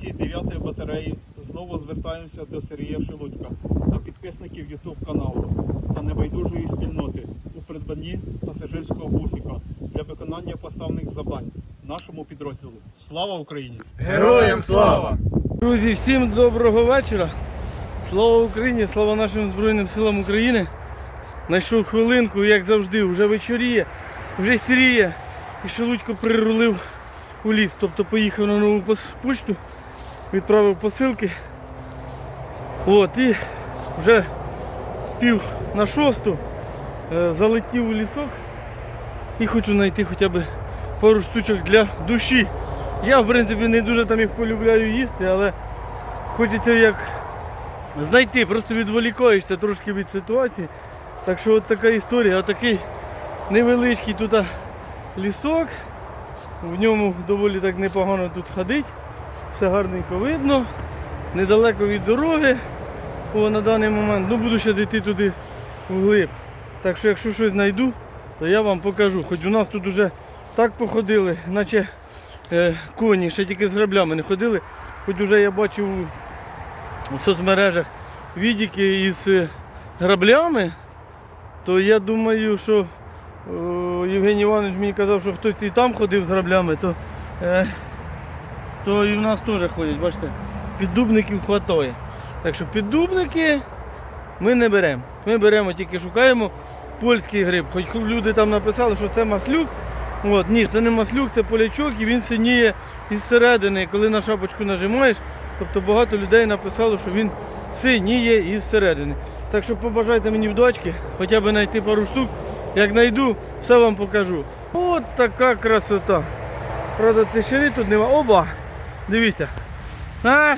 бійці 9-ї батареї знову звертаємося до Сергія Шелудька та підписників YouTube каналу та небайдужої спільноти у придбанні пасажирського бусика для виконання поставлених завдань нашому підрозділу. Слава Україні! Героям слава! Друзі, всім доброго вечора. Слава Україні, слава нашим Збройним силам України. Найшов хвилинку, як завжди, вже вечоріє, вже сіріє. І Шелудько прирулив у ліс. Тобто поїхав на нову почту, відправив посилки. От, і вже пів на шосту е, залетів у лісок і хочу знайти хоча б пару штучок для душі. Я в принципі не дуже там їх полюбляю їсти, але хочеться як знайти, просто відволікаєшся трошки від ситуації. Так що от така історія, отакий невеличкий тут лісок. В ньому доволі так непогано тут ходить. Все гарненько видно. Недалеко від дороги о, на даний момент. Ну буду ще йти туди вглиб. Так що якщо щось знайду, то я вам покажу. Хоч у нас тут уже так походили, наче е, коні, ще тільки з граблями не ходили. Хоч уже я бачив у соцмережах відіки із е, граблями, то я думаю, що о, Євгеній Іванович мені казав, що хтось і там ходив з граблями, то, е, то і в нас теж ходять, бачите, піддубників хватає. Так що піддубники ми не беремо. Ми беремо, тільки шукаємо польський гриб. Хоч люди там написали, що це маслюк. От, ні, це не маслюк, це полячок і він синіє із середини. Коли на шапочку нажимаєш, тобто багато людей написало, що він синіє із середини. Так що побажайте мені вдачки, хоча б знайти пару штук. Як знайду, все вам покажу. От така красота. Правда, тишини тут нема. Оба! Дивіться. А!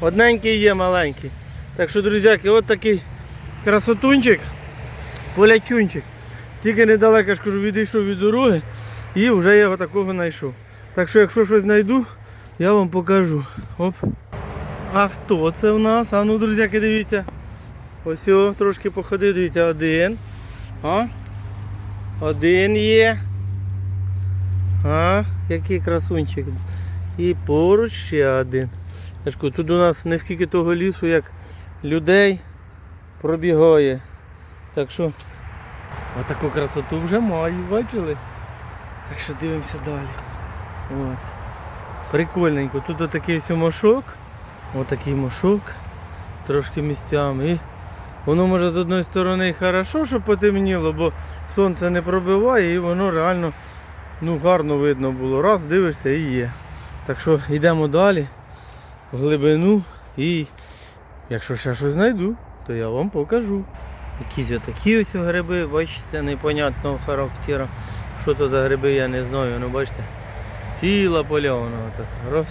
Одненький є маленький. Так що, друзяки, от такий красотунчик, полячунчик. Тільки недалеко ж кажу, відійшов від дороги і вже я його такого знайшов. Так що, якщо щось знайду, я вам покажу. Оп. А хто це в нас? А ну, друзяки, дивіться. Ось о, трошки походив, дивіться, один. А? Один є. А, який красунчик. І поруч ще один. Тут у нас не скільки того лісу, як людей пробігає. Так що отаку красоту вже маю, бачили? Так що дивимося далі. От. Прикольненько. Тут отакий ось мошок. Отакий мошок. Трошки місцями. І воно може з одної сторони хорошо, що потемніло, бо сонце не пробиває і воно реально ну, гарно видно було. Раз дивишся і є. Так що йдемо далі в глибину і якщо ще щось знайду, то я вам покажу. Якісь отакі ось гриби, бачите, непонятного характеру. Що то за гриби, я не знаю. Ну бачите, ціла поляна отак. Раз.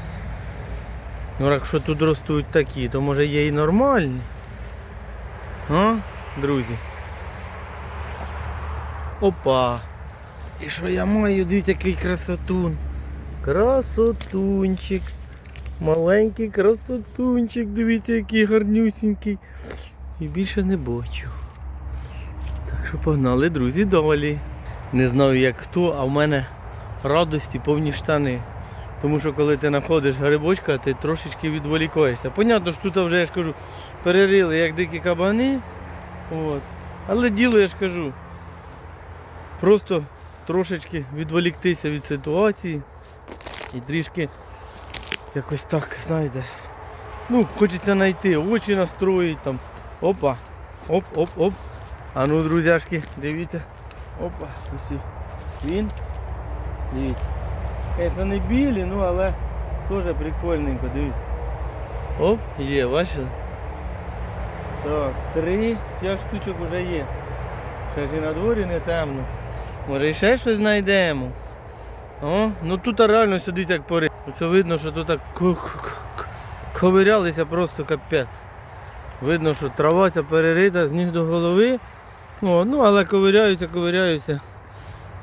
Ну якщо тут ростуть такі, то може є і нормальні. А, друзі. Опа. І що я маю? Дивіться, який красотун. Красотунчик. Маленький красотунчик, дивіться, який гарнюсінький. І більше не бачу. Так що погнали, друзі, далі. Не знаю як хто, а в мене радості повні штани. Тому що коли ти знаходиш грибочка, ти трошечки відволікаєшся. Понятно, що тут вже я ж кажу, перерили як дикі кабани. От. Але діло я ж кажу. Просто трошечки відволіктися від ситуації і трішки якось так, знаєте. Ну, хочеться знайти, очі настроїть там. Опа. Оп-оп-оп. А ну, друзяшки, дивіться. Опа, ось він. Дивіться. Звісно, не білі, ну але теж прикольненько, дивіться. Оп, є, бачили? Так, три, п'ять штучок вже є. Ще ж і на дворі не темно. Може і ще щось знайдемо. О, ну тут реально сидить як пори. Ось видно, що тут так ковирялися просто капець. Видно, що трава ця перерита з ніг до голови. О, ну але ковиряються, ковиряються.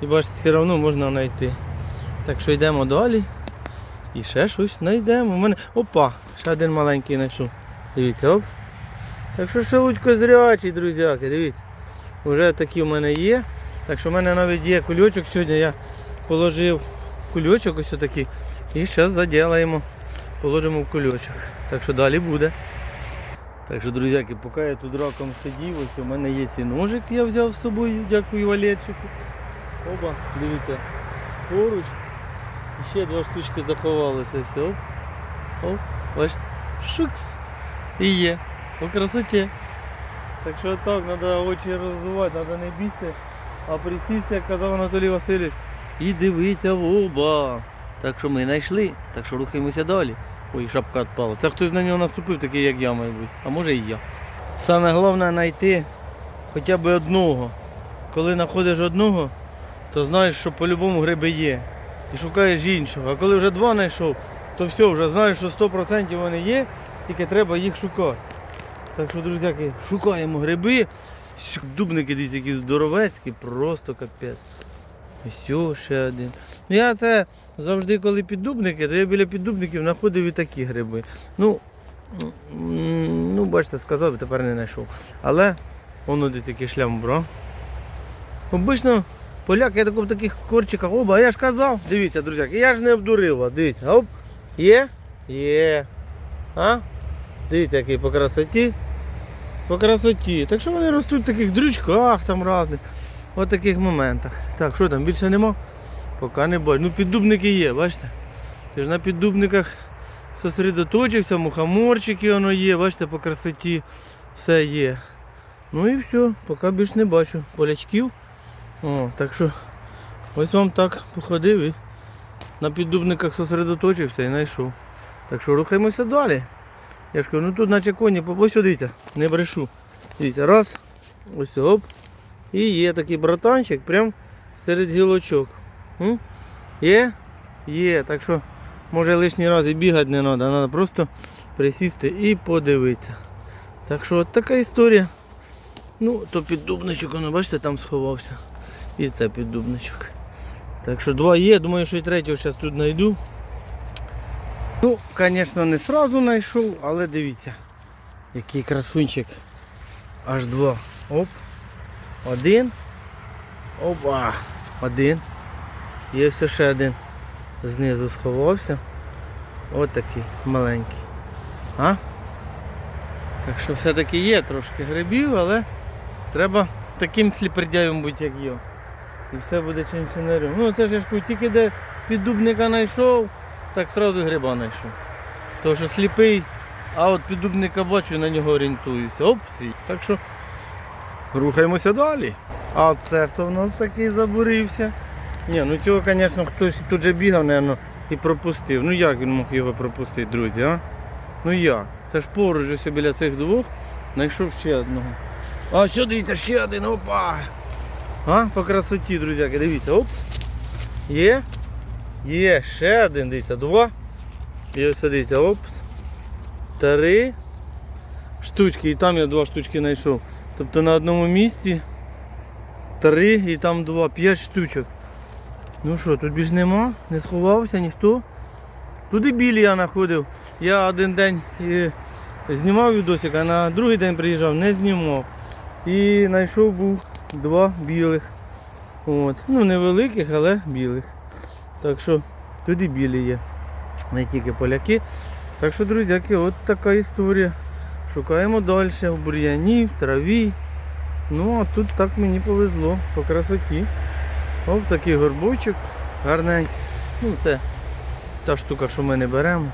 І бачите, все одно можна знайти. Так що йдемо далі. І ще щось знайдемо. У мене... Опа! Ще один маленький знайшов. Дивіться, оп. Так що шелудько зрячий, друзяки, дивіться. Вже такі в мене є. Так що в мене навіть є кульочок сьогодні. Я положив кульочок ось такий. І зараз заділаємо положимо в кульочок. Так що далі буде. Так що, друзяки, поки я тут раком сидів, ось у мене є і ножик, я взяв з собою, дякую Валерчику. Оба, дивіться, поруч. І ще два штучки заховалися. Все. Оп. Оп. Бачите. Шикс. І є. По красоті. Так що так, треба очі роздувати, треба не бігти, а присісти, як казав Анатолій Васильович, і дивитися в оба. Так що ми знайшли, так що рухаємося далі. Ой, шапка відпала. Це хтось на нього наступив, такий як я, мабуть. А може і я. Саме головне знайти хоча б одного. Коли знаходиш одного, то знаєш, що по-любому гриби є. І шукаєш іншого. А коли вже два знайшов, то все, вже знаєш, що 100% вони є, тільки треба їх шукати. Так що, друзяки, шукаємо гриби. Дубники дивіться, які здоровецькі, просто капець. Ось ще один. Ну я це завжди, коли піддубники, то я біля піддубників знаходив і такі гриби. Ну, ну бачите, сказав, тепер не знайшов. Але воно де такий шлям брав. Обично поляки я в таких корчиках, оба, а я ж казав, дивіться, друзяки, я ж не обдурив дивіться, оп, є, є. А? Дивіться, який по красоті. По красоті. Так що вони ростуть в таких дрючках там різних. От таких моментах. Так, що там, більше нема? Поки не бачу. Ну піддубники є, бачите? Ти ж на піддубниках сосредоточився, мухоморчики воно є, бачите, по красоті все є. Ну і все, поки більш не бачу. Полячків. О, так що ось вам так походив і на піддубниках сосредоточився і знайшов. Так що рухаємося далі. Я ж кажу, ну тут наче коні, ось дивіться, не брешу. Дивіться, раз, ось оп. І є такий братанчик прям серед гілочок. М? Є? Є. Так що може лишній раз і бігати не треба, треба просто присісти і подивитися. Так що от така історія. Ну, то піддубничок, воно, бачите, там сховався. І це піддубничок. Так що два є, думаю, що і третього зараз тут знайду. Ну, звісно, не одразу знайшов, але дивіться, який красунчик. Аж два. Оп. Один. Опа. Один. Є все ще один. Знизу сховався. Ось такий маленький. А? Так що все-таки є трошки грибів, але треба таким сліпердяєм бути, як я. І все буде чинчинарем. Ну це ж я ж тільки де піддубника знайшов, так одразу гриба знайшов. Тому що сліпий, а от піддубника бачу, на нього орієнтуюся. Оп, свій. Так що рухаємося далі. А це хто в нас такий забурився? Ні, ну цього, звісно, хтось тут же бігав, мабуть, і пропустив. Ну як він мог його пропустити, друзі, а? Ну як? Це ж поруч ось біля цих двох знайшов ще одного. А сюди дивіться, ще один, опа! А, по красоті, друзяки, дивіться, оп. Є. Є, ще один, дивіться, два. І ось дивіться, опс. Три штучки. І там я два штучки знайшов. Тобто на одному місці три і там два, п'ять штучок. Ну що, тут більш нема, не сховався ніхто. Туди білі я знаходив. Я один день знімав відосик, а на другий день приїжджав, не знімав. І знайшов був два білих. От. Ну невеликих, але білих. Так що туди білі є. Не тільки поляки. Так що, друзяки, от така історія. Шукаємо далі в бур'яні, в траві. Ну а тут так мені повезло по красоті. Ось такий горбочок гарненький. Ну це та штука, що ми не беремо.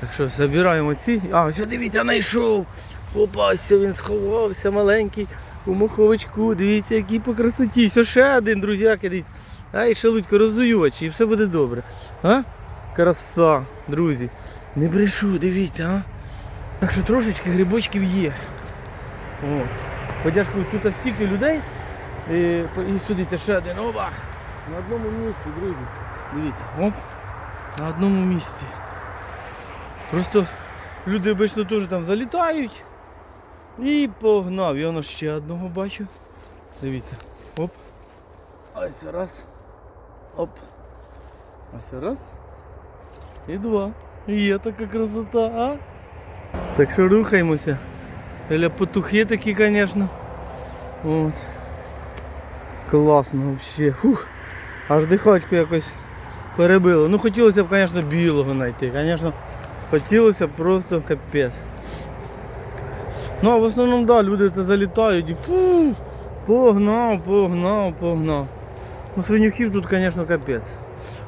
Так що забираємо ці. А, ось дивіться, знайшов. Попався, він сховався маленький у моховичку. Дивіться, який по красоті. Все ще один, друзяки, дивіться. Ай, шелудько, роззую і все буде добре. А? Краса, друзі. Не брешу, дивіться, а. Так що трошечки грибочків є. От. Хоча ж тут стільки людей. І, і сюди ще один. Опа! На одному місці, друзі. Дивіться. Оп. На одному місці. Просто люди обично теж там залітають. І погнав. Я ще одного бачу. Дивіться. Оп. Ось раз. Оп. Ось раз. І два. Є така красота, а? Так що рухаємося. Ля потухи такі, звісно. От. Класно взагалі. Фух. Аж дихачку якось перебило. Ну хотілося б, звісно, білого знайти. Звісно, Хотілося просто капець. Ну, а в основному, да, люди це залітають і фу, погнав, погнав, погнав. Ну, свинюхів тут, звісно, капець.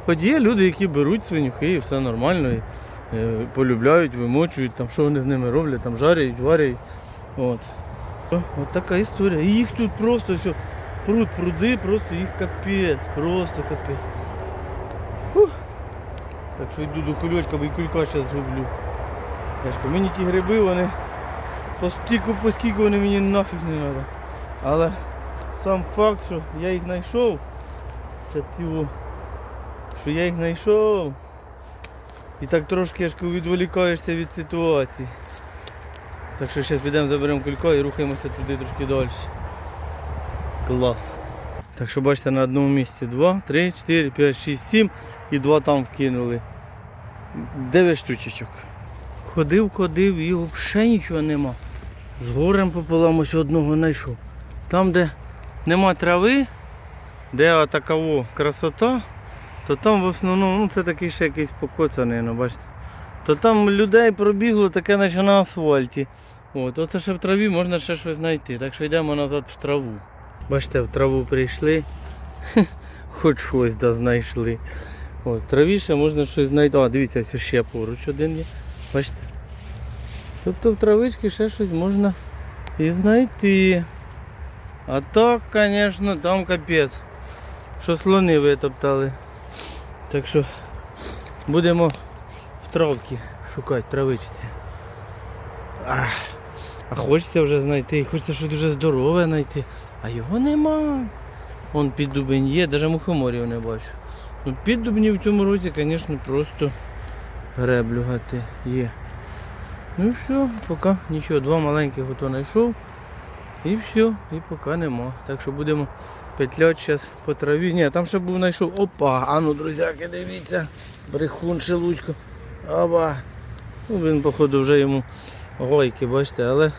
Хоч є люди, які беруть свинюхи і все нормально, полюбляють, вимочують, там, що вони з ними роблять, там жарять, варять. От. От така історія. І їх тут просто все, пруд, пруди, просто їх капець, просто капець. Фух. Так що йду до кульочка, бо і кулька зараз згублю. Мені ті гриби, вони постільки, поскільки вони мені нафіг не треба. Але сам факт, що я їх знайшов, це тиво, що я їх знайшов. І так трошки я ж відволікаєшся від ситуації. Так що зараз підемо заберемо кулька і рухаємося туди трошки далі. Клас. Так що бачите, на одному місці 2, 3, 4, 5, 6, 7 і два там вкинули. 9 штучечок. Ходив, ходив і взагалі нічого нема. З горем пополам ось одного знайшов. Там, де нема трави, де такова красота, то там в основному ну, це такий ще якийсь покоцаний, ну, бачите. То там людей пробігло таке, наче на асфальті. От, оце ще в траві можна ще щось знайти. Так що йдемо назад в траву. Бачите, в траву прийшли. Хоч щось да знайшли. От, в траві ще можна щось знайти. А, дивіться, ось ще поруч один є. Бачите? Тобто в травичці ще щось можна і знайти. А так, звісно, там капець. Що слони витоптали. Так що будемо в травці шукати травичці. А хочеться вже знайти, хочеться щось дуже здорове знайти. А його нема. Вон піддубень є, навіть мухоморів не бачу. Ну, піддубні в цьому році, звісно, просто греблюгати є. Ну і все, поки нічого, два маленьких ото знайшов. І все, і поки нема. Так що будемо петлять зараз по траві. Ні, там ще був знайшов. Опа, а ну, друзяки, дивіться. Брехун шелудько. Оба. Ну, він, походу, вже йому гойки, бачите, але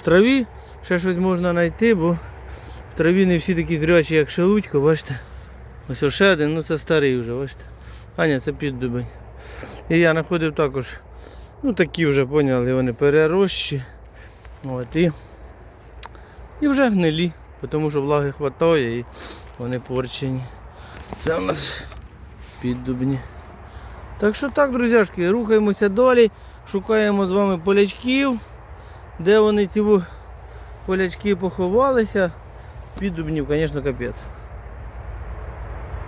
в траві ще щось можна знайти, бо в траві не всі такі зрячі, як шелудько, бачите. Ось ще один, ну це старий вже, бачите. А ні, це піддубень. І я знаходив також, ну такі вже поняли, вони перерощі. От, і, і вже гнилі, тому що влаги вистачає і вони порчені. Це у нас піддубні. Так що так, друзяшки, рухаємося далі, шукаємо з вами полячків, де вони ці полячки поховалися. Піддубнів, звісно, капець.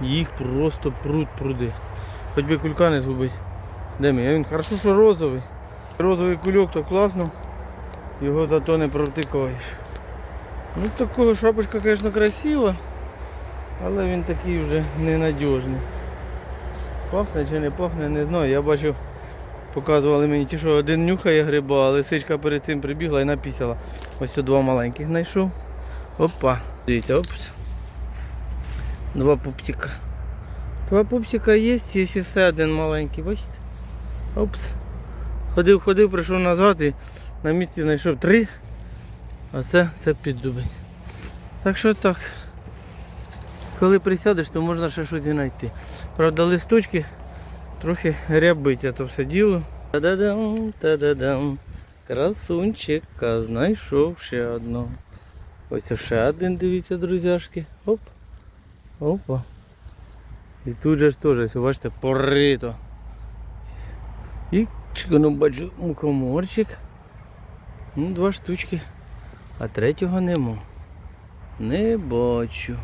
Їх просто пруд пруди. Хоч би кулька не згубить. Де мій? Він хорошо, що розовий. Розовий кульок то класно. Його зато не провтикаєш. Ну такого шапочка, звісно, красива, але він такий вже ненадіжний. Пахне чи не пахне, не знаю. Я бачив, показували мені ті, що один нюхає гриба, а лисичка перед цим прибігла і напісяла. Ось два маленьких знайшов. Опа. Дивіться, опс. Два пупсика. Два пупсика є, є ще один маленький, бачите? Опс. Ходив, ходив, прийшов назад і на місці знайшов три. А це, це піддубень. Так що так. Коли присядеш, то можна ще щось знайти. Правда, листочки трохи рябить, а то все діло. Та-да-дам, та-да-дам. Красунчика, знайшов ще одного. Ось ще один, дивіться, друзяшки. Оп. Опа. І тут же ж теж, бачите, порито. І ну, бачу мухоморчик. Ну, два штучки. А третього нема. Не бачу.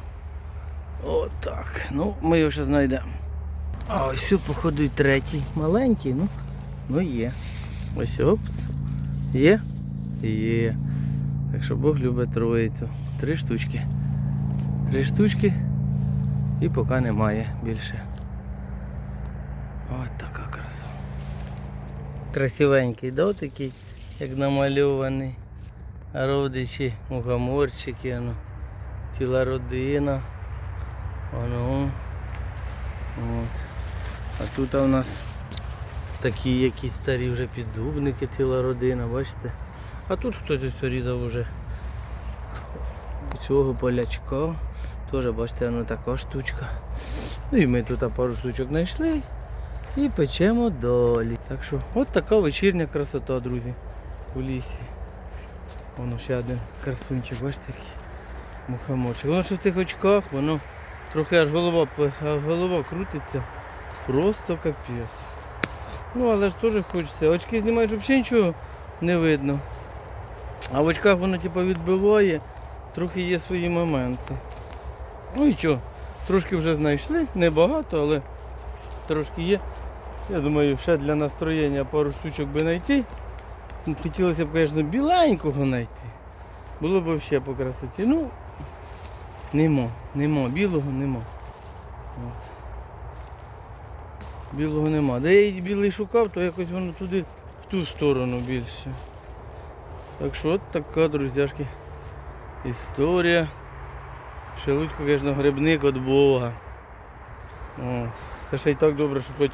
Отак. Ну, ми його ще знайдемо. А ось походу, і третій. Маленький, ну, ну є. Ось опс. Є? Є. Так що Бог любить троїцю. Три штучки. Три штучки. І поки немає більше. Ось така краса. Красивенький, да, такий, як намальований. Родичі, мухоморчики, ну, ціла родина. Воно. От. А тут у нас такі якісь старі вже піддубники, ціла родина, бачите? А тут хтось ось різав уже цього полячка. Теж бачите, воно така штучка. Ну і ми тут пару штучок знайшли. І печемо далі. Так що, от така вечірня красота, друзі, у лісі. Воно ще один красунчик, бачите який мухоморчик. Воно ще в тих очках, воно трохи аж голова, голова крутиться. Просто капець. Ну, але ж теж хочеться. Очки знімаєш взагалі нічого не видно. А в очках воно типу відбиває, трохи є свої моменти. Ну і що, трошки вже знайшли, небагато, але трошки є. Я думаю, ще для настроєння пару штучок би знайти. Хотілося б, звісно, біленького знайти. Було б взагалі по красоті. Ну, нема, нема, білого нема. От. Білого нема. Де я білий шукав, то якось воно туди, в ту сторону більше. Так що от така, друзяшки, історія. Шелудько, звісно, грибник від Бога. О, це ще й так добре, що хоч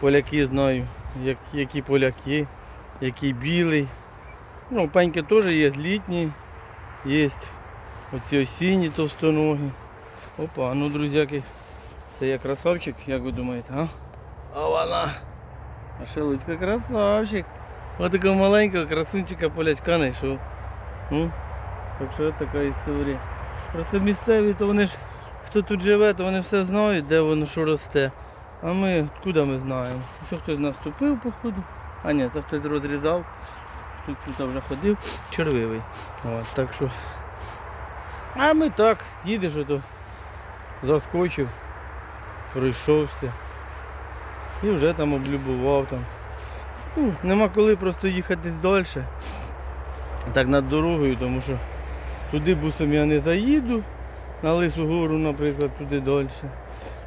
поляки знаю, як, які поляки, який білий. Ну, пеньки теж є літні, є оці осінні товстоногі. Опа, ну, друзяки, це я красавчик, як ви думаєте, а? А вона. А шелудько красавчик. Ось такого маленького красунчика полячка знайшов. Ну, так що така історія. Просто місцеві, то вони ж, хто тут живе, то вони все знають, де воно що росте. А ми, куди ми знаємо? Що хтось наступив походу? А ні, то хтось розрізав. Хтось тут вже ходив, червивий. От, так що. А ми так, їдеш, ото заскочив, пройшовся. І вже там облюбував там. Ну, нема коли просто їхати далі. Так над дорогою, тому що туди бусом я не заїду, на Лису гору, наприклад, туди далі.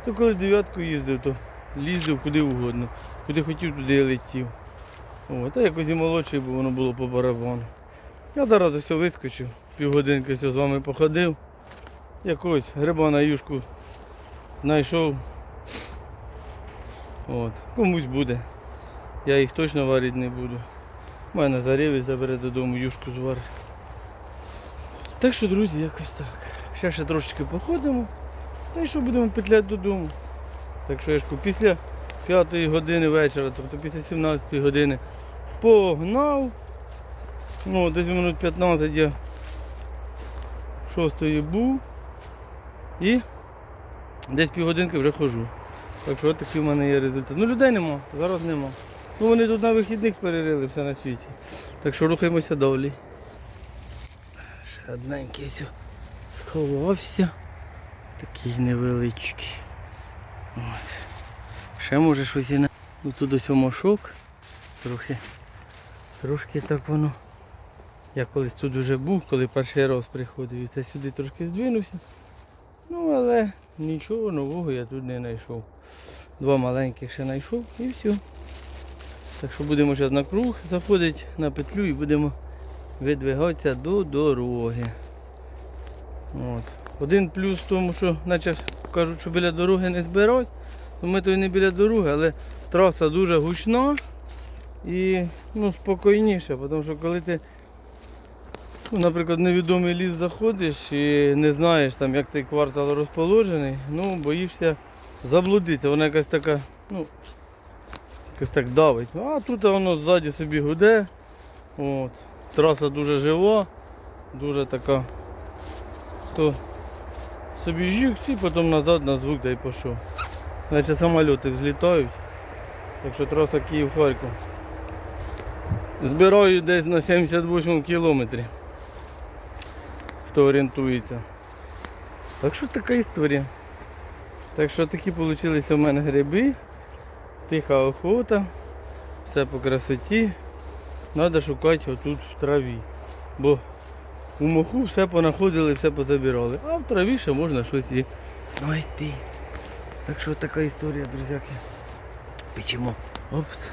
То коли дев'ятку їздив, то їздив куди угодно. Куди хотів, туди і летів. О, та якось і молодший, бо воно було по барабану. Я зараз ось вискочив, півгодинки ось з вами походив. Якогось гриба на юшку знайшов. От. Комусь буде. Я їх точно варити не буду. У мене зарівець забере додому, юшку зварить. Так що, друзі, якось так. Ще ще трошечки походимо. Та й що будемо петляти додому. Так що я ж після 5 години вечора, тобто після 17 години погнав. Ну, десь минут 15 я 6 був. І десь півгодинки вже ходжу. Так що от такий в мене є результат. Ну людей нема, зараз нема. Ну вони тут на вихідних перерили все на світі. Так що рухаємося далі. Ще одненький сховався. Такий невеличкий. От. Ще може щось і на. Ну тут ось мошок. Трохи. Трошки так воно. Я колись тут вже був, коли перший раз приходив і це сюди трошки здвинувся. Ну але нічого нового я тут не знайшов. Два маленьких ще знайшов і все. Так що будемо зараз на круг заходити на петлю і будемо видвигатися до дороги. От. Один плюс в тому, що наче кажуть, що біля дороги не збирають, ми то і не біля дороги, але траса дуже гучна і ну, спокійніше, тому що коли ти, ну, наприклад, невідомий ліс заходиш і не знаєш, там, як цей квартал розположений, ну, боїшся заблудити. Вона якась така, ну, якось так давить. А тут воно ззаді собі гуде. От. Траса дуже жива, дуже така. То собі жік, і потім назад на звук да й пішов. Значить самоліти взлітають. Так що траса Київ-Харків. Збираю десь на 78 кілометрі. Хто орієнтується. Так що така історія. Так що такі вийшли у мене гриби. Тиха охота. Все по красоті. Треба шукати отут в траві. Бо у моху все понаходили, все позабирали. А в траві ще можна щось і знайти. Так що така історія, друзяки. Печемо. Опс.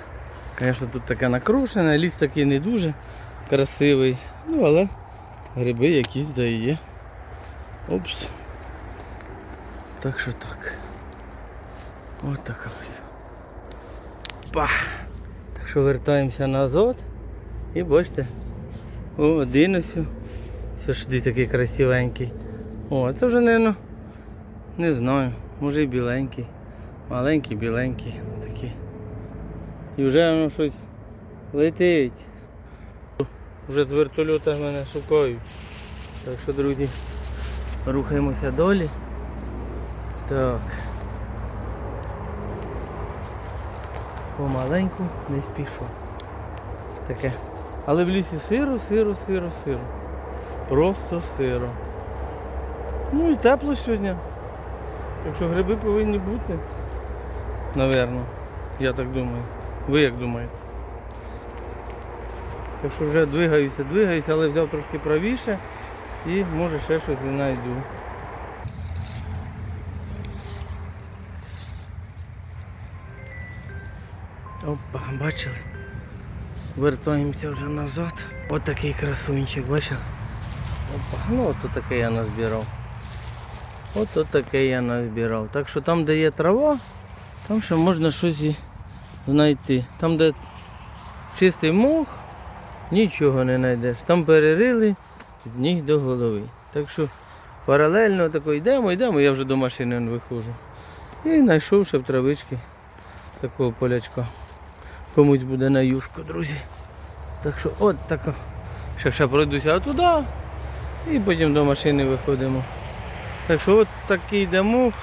Звісно, тут таке накрушене, ліс такий не дуже красивий. Ну але гриби якісь да є. Опс. Так що так. Ось така ось. Па. Так що вертаємося назад. І бачите. О, один ось. Все ж такий красивенький. О, це вже, мабуть, не знаю. Може і біленький. Маленький, біленький. Такий. І вже воно щось летить. Вже з вертольота мене шукають. Так що, друзі, рухаємося далі. Так. Помаленьку не спішу. Таке. Але в лісі сиро, сиро, сиро, сиро. Просто сиро. Ну і тепло сьогодні. Так що гриби повинні бути. Наверно. Я так думаю. Ви як думаєте? Так що вже двигаюся, двигаюся, але взяв трошки правіше і може ще щось знайду. Опа, бачили? Вертаємося вже назад. Ось такий красунчик, бачив? Опа, ну от таке я назбирав. От таке я назбирав. Так що там, де є трава, там ще можна щось знайти. Там, де чистий мох, нічого не знайдеш. Там перерили з ніг до голови. Так що паралельно тако йдемо, йдемо, я вже до машини не виходжу. І знайшов ще в травички такого полячка. Комусь буде на юшку, друзі. Так що от така. Ще ще пройдуся туди і потім до машини виходимо. Так що от такий йде мух,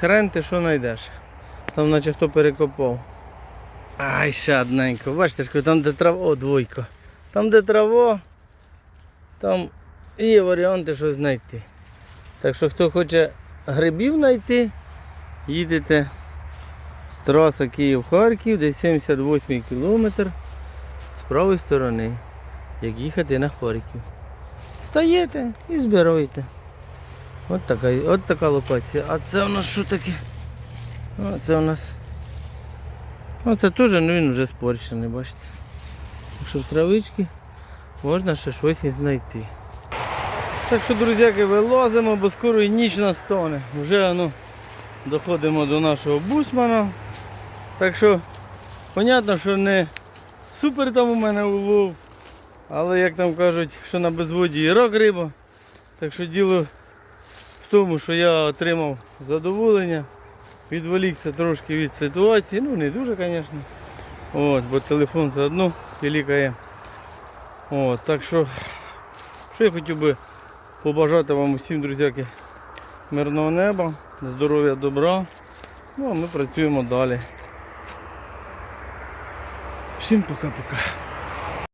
хрен ти що знайдеш. Там наче хто перекопав. Ай, ще одненько. Бачите, там де трава, о, двойка. Там де трава, там є варіанти, що знайти. Так що хто хоче грибів знайти, їдете траса Київ-Харків, десь 78 кілометр з правої сторони, як їхати на Харків. Стаєте і збираєте. От така, от така лопація. А це у нас що таке? Це у нас. О, це теж, ну він вже спорщений, бачите. Так що в травички можна ще щось і знайти. Так що, друзяки, вилазимо, бо скоро і ніч настане. Вже ну, доходимо до нашого бусмана. Так що, понятно, що не супер там у мене улов, але як там кажуть, що на безводі і рок риба. Так що діло тому, що я отримав задоволення, відволікся трошки від ситуації, ну не дуже, звісно. От, бо телефон все одно пілікає. От, так що, що я хотів би побажати вам усім, друзяки, мирного неба, здоров'я, добра. Ну а ми працюємо далі. Всім пока-пока.